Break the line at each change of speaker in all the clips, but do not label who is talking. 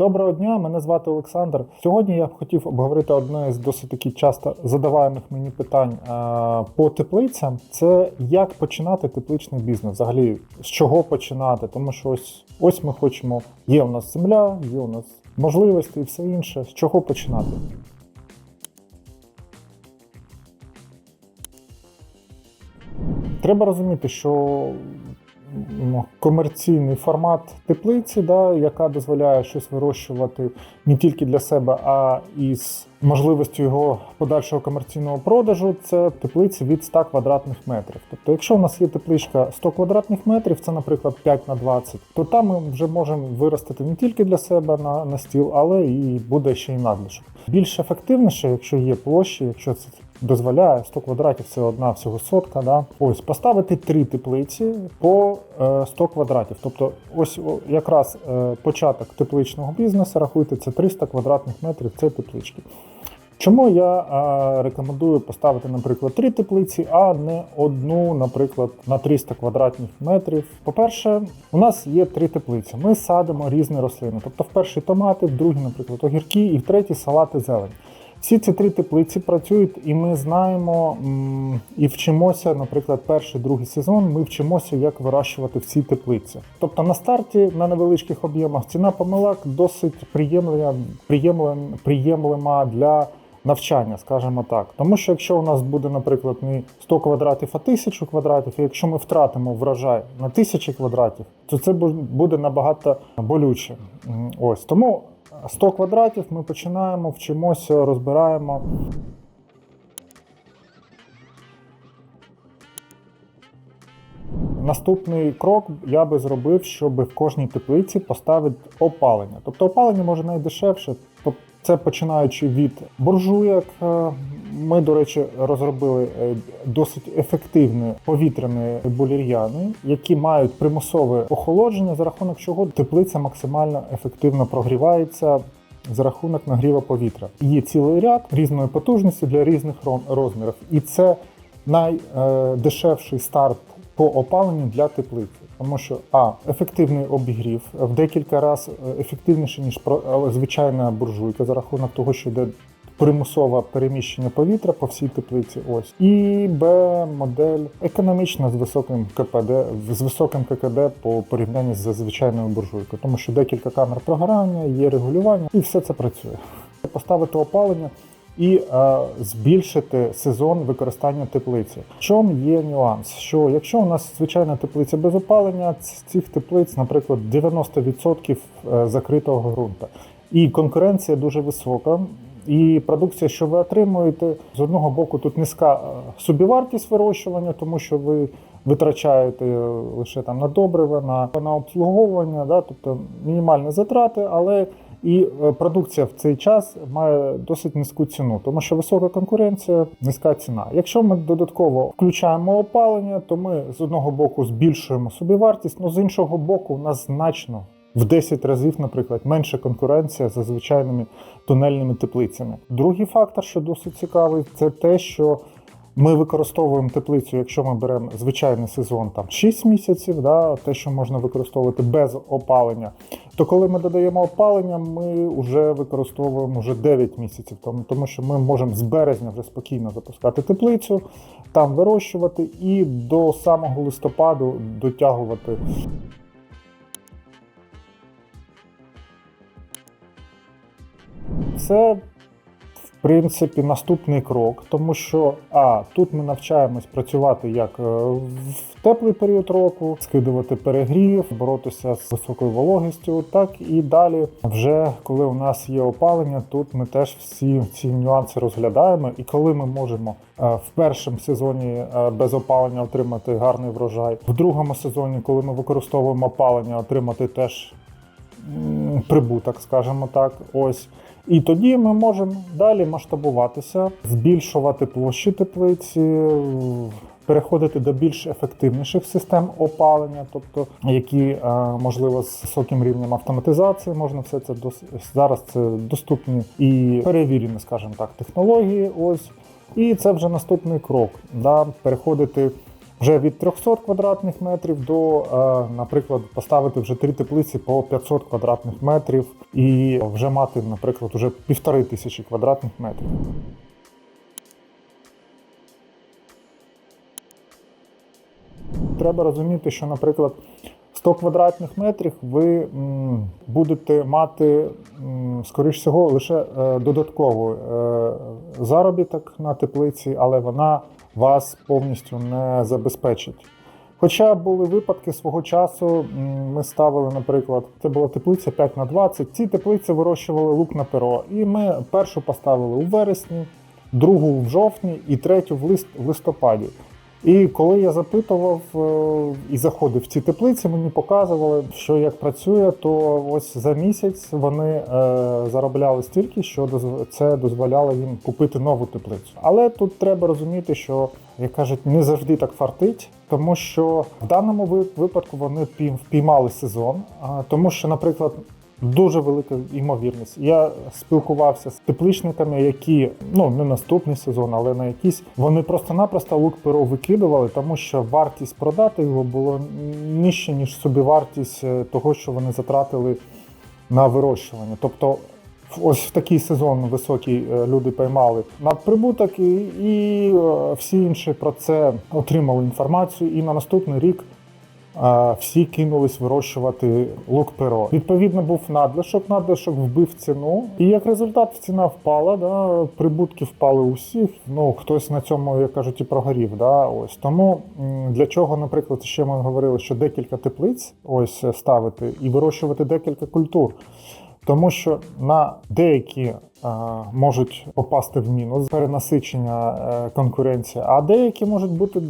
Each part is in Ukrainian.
Доброго дня, мене звати Олександр. Сьогодні я б хотів обговорити одне з досить таки часто задаваємих мені питань а, по теплицям. Це як починати тепличний бізнес? Взагалі, з чого починати? Тому що ось ось ми хочемо. Є у нас земля, є у нас можливості і все інше. З чого починати? Треба розуміти, що комерційний формат теплиці, да, яка дозволяє щось вирощувати не тільки для себе, а і з можливістю його подальшого комерційного продажу, це теплиці від 100 квадратних метрів. Тобто, якщо у нас є тепличка 100 квадратних метрів, це, наприклад, 5 на 20, то там ми вже можемо виростити не тільки для себе на, на стіл, але і буде ще й надлишок. Більш ефективніше, якщо є площі, якщо це дозволяє 100 квадратів, це одна всього сотка. Да? Ось поставити три теплиці по е, 100 квадратів. Тобто, ось якраз е, початок тепличного бізнесу, рахуйте, це 300 квадратних метрів, це теплички. Чому я е, рекомендую поставити, наприклад, три теплиці, а не одну, наприклад, на 300 квадратних метрів? По-перше, у нас є три теплиці. Ми садимо різні рослини. Тобто, в першій томати, в другій, наприклад, огірки, і в третій салати зелень. Всі ці три теплиці працюють, і ми знаємо і вчимося, наприклад, перший другий сезон. Ми вчимося, як вирощувати в цій теплиці. Тобто на старті на невеличких об'ємах ціна помилок досить приємлива, приємлем, для навчання, скажімо так. Тому що якщо у нас буде, наприклад, не 100 квадратів, а 1000 квадратів, і якщо ми втратимо врожай на 1000 квадратів, то це буде набагато болюче. Ось тому 100 квадратів ми починаємо, вчимося, розбираємо. Наступний крок я би зробив, щоб в кожній теплиці поставити опалення. Тобто опалення може найдешевше. Це починаючи від буржуєк. Ми, до речі, розробили е, досить ефективні повітряні булір'яни, які мають примусове охолодження, за рахунок чого теплиця максимально ефективно прогрівається. За рахунок нагріву повітря є цілий ряд різної потужності для різних розмірів, і це найдешевший старт по опаленню для теплиці, тому що а ефективний обігрів в декілька разів ефективніше ніж е, звичайна буржуйка за рахунок того, що йде примусове переміщення повітря по всій теплиці. Ось і Б модель економічна з високим КПД, з високим ККД по порівнянні з звичайною буржуйкою, тому що декілька камер прогорання, є регулювання, і все це працює. Поставити опалення і е, збільшити сезон використання теплиці. В чому є нюанс? Що якщо у нас звичайна теплиця без опалення, цих теплиць, наприклад, 90% е, закритого ґрунту. І конкуренція дуже висока. І продукція, що ви отримуєте, з одного боку, тут низька е, собівартість вирощування, тому що ви витрачаєте лише там на добрива, на, на обслуговування, да, тобто мінімальні затрати, але і е, продукція в цей час має досить низьку ціну, тому що висока конкуренція, низька ціна. Якщо ми додатково включаємо опалення, то ми з одного боку збільшуємо собівартість, але з іншого боку, у нас значно в 10 разів, наприклад, менша конкуренція за звичайними тунельними теплицями. Другий фактор, що досить цікавий, це те, що ми використовуємо теплицю, якщо ми беремо звичайний сезон там 6 місяців, да, те, що можна використовувати без опалення. То коли ми додаємо опалення, ми вже використовуємо вже 9 місяців, тому, тому що ми можемо з березня вже спокійно запускати теплицю, там вирощувати і до самого листопаду дотягувати. Це принципі наступний крок, тому що а тут ми навчаємось працювати як е, в теплий період року, скидувати перегрів, боротися з високою вологістю, так і далі, вже коли у нас є опалення, тут ми теж всі ці нюанси розглядаємо. І коли ми можемо е, в першому сезоні е, без опалення отримати гарний врожай, в другому сезоні, коли ми використовуємо опалення, отримати теж прибуток, скажімо так, ось. І тоді ми можемо далі масштабуватися, збільшувати площі теплиці, переходити до більш ефективніших систем опалення, тобто які е, можливо з високим рівнем автоматизації можна все це дос... зараз. Це доступні і перевірені, скажімо так, технології. Ось і це вже наступний крок. Да, переходити вже від 300 квадратних метрів до, е, наприклад, поставити вже три теплиці по 500 квадратних метрів і вже мати, наприклад, уже півтори тисячі квадратних метрів. Треба розуміти, що, наприклад, 100 квадратних метрів ви будете мати, скоріш всього, лише е, додатковий е, заробіток на теплиці, але вона вас повністю не забезпечить. Хоча були випадки свого часу, ми ставили, наприклад, це була теплиця 5 на 20 Ці теплиці вирощували лук на перо. І ми першу поставили у вересні, другу в жовтні і третю в лист листопаді. І коли я запитував е, і заходив в ці теплиці, мені показували, що як працює, то ось за місяць вони е, заробляли стільки, що це дозволяло їм купити нову теплицю. Але тут треба розуміти, що як кажуть, не завжди так фартить, тому що в даному випадку вони пій- впіймали сезон, тому що, наприклад. Дуже велика ймовірність. Я спілкувався з тепличниками, які ну не наступний сезон, але на якісь вони просто-напросто лук перо викидували, тому що вартість продати його було нижче, ніж собівартість е, того, що вони затратили на вирощування. Тобто, ось в такий сезон високий е, люди поймали на прибуток, і, і е, всі інші про це отримали інформацію. І на наступний рік всі кинулись вирощувати лук перо. Відповідно, був надлишок, надлишок вбив ціну, і як результат ціна впала. Да, прибутки впали усіх. Ну хтось на цьому, як кажуть, і прогорів. Да, ось тому для чого, наприклад, ще ми говорили, що декілька теплиць ось ставити і вирощувати декілька культур. Тому що на деякі е, можуть попасти в мінус перенасичення е, конкуренції, а деякі можуть бути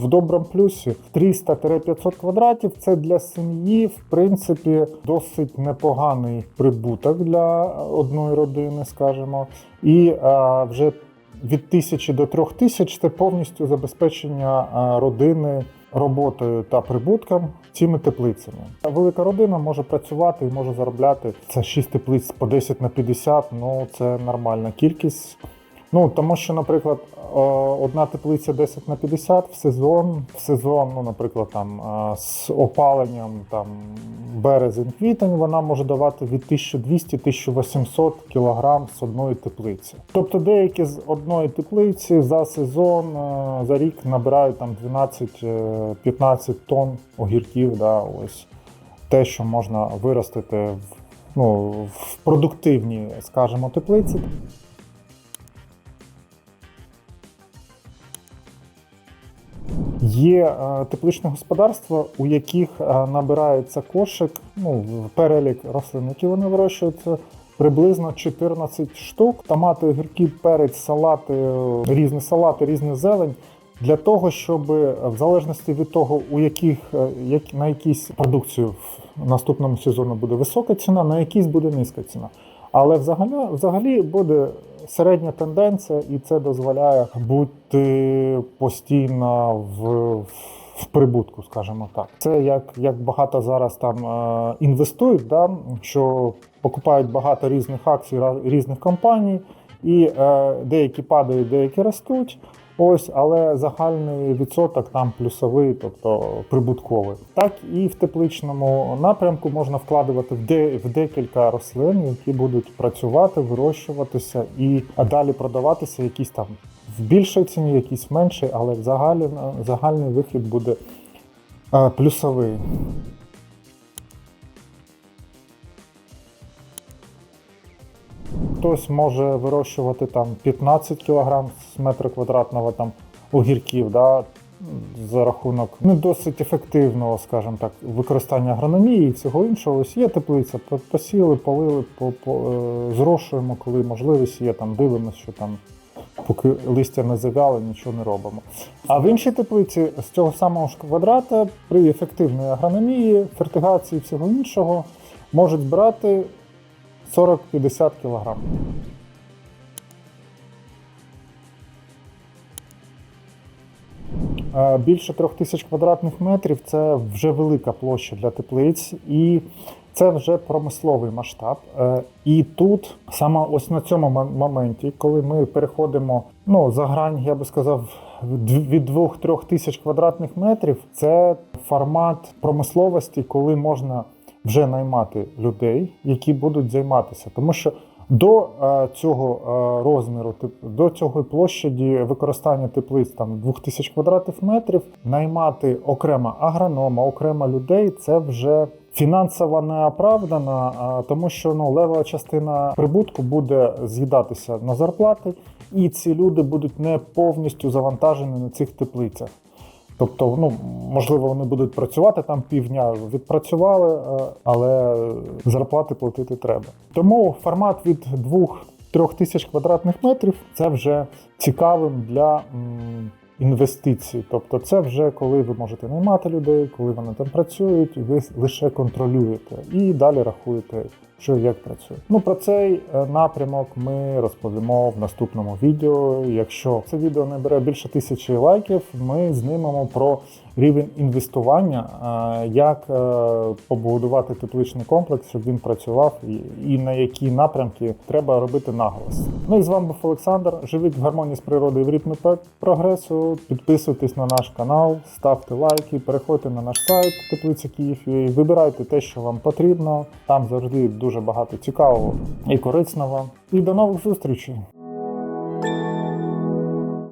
в доброму плюсі. 300-500 квадратів це для сім'ї, в принципі, досить непоганий прибуток для одної родини, скажімо. І е, вже від тисячі до трьох тисяч це повністю забезпечення родини роботою та прибутком цими теплицями. Велика родина може працювати і може заробляти це 6 теплиць по 10 на 50, ну це нормальна кількість. Ну тому що, наприклад, е, одна теплиця 10 на 50 в сезон, в сезон, ну, наприклад, там е, з опаленням там березень-квітень, вона може давати від 1200-1800 кг з одної теплиці. Тобто деякі з одної теплиці за сезон, е, за рік набирають там 12-15 тонн огірків. Да, ось те, що можна виростити в, ну, в продуктивній, скажімо, теплиці. Є е, тепличне господарства, у яких е, набирається кошик, ну, перелік рослин, які вони вирощуються, приблизно 14 штук. Томати, огірки, перець, салати, е, різні салати, різні зелень. Для того, щоб е, в залежності від того, у яких е, як, на якійсь продукцію в наступному сезону буде висока ціна, на якійсь буде низька ціна. Але взагалі, взагалі буде середня тенденція, і це дозволяє бути постійно в, в прибутку, скажімо так. Це як, як багато зараз там е, інвестують, да, що покупають багато різних акцій різних компаній, і е, деякі падають, деякі ростуть. Ось, але загальний відсоток там плюсовий, тобто прибутковий. Так і в тепличному напрямку можна вкладувати в, де, в декілька рослин, які будуть працювати, вирощуватися і далі продаватися якісь там в більшій ціні, якісь в меншій, але в загалі, загальний вихід буде е, плюсовий. Хтось може вирощувати там 15 кг з метра квадратного там огірків, да, за рахунок не досить ефективного, скажімо так, використання агрономії і всього іншого. Ось є теплиця, по- посіяли, полили, по, по, е, зрошуємо, коли можливість є, там дивимося, що там. Поки листя не завяли, нічого не робимо. А в іншій теплиці з цього самого ж квадрата при ефективній агрономії, фертигації і всього іншого можуть брати 40-50 кг. Е, Більше трьох тисяч квадратних метрів це вже велика площа для теплиць, і це вже промисловий масштаб. Е, І тут саме ось на цьому моменті, коли ми переходимо ну, за грань, я би сказав, від 2-3 тисяч квадратних метрів це формат промисловості, коли можна вже наймати людей, які будуть займатися. Тому що до е, цього е, розміру, до цього площаді використання теплиць там 2000 квадратних метрів, наймати окремо агронома, окремо людей, це вже фінансово не оправдано, а тому що ну лева частина прибутку буде з'їдатися на зарплати, і ці люди будуть не повністю завантажені на цих теплицях. Тобто, ну можливо, вони будуть працювати там півдня, відпрацювали, е, але зарплати платити треба. Тому формат від 2-3 тисяч квадратних метрів це вже цікавим для інвестицій. Тобто, це вже коли ви можете наймати людей, коли вони там працюють, і ви лише контролюєте і далі рахуєте. Що як працює. Ну про цей е, напрямок ми розповімо в наступному відео. Якщо це відео не бере більше тисячі лайків, ми знімемо про рівень інвестування, е, як е, побудувати тепличний комплекс, щоб він працював, і, на які напрямки треба робити наголос. Ну і з вами був Олександр. Живіть в гармонії з природою в ритмі прогресу. Підписуйтесь на наш канал, ставте лайки, переходьте на наш сайт Теплиця Київ. Вибирайте те, що вам потрібно. Там завжди дуже багато цікавого і корисного. І до нових зустрічей!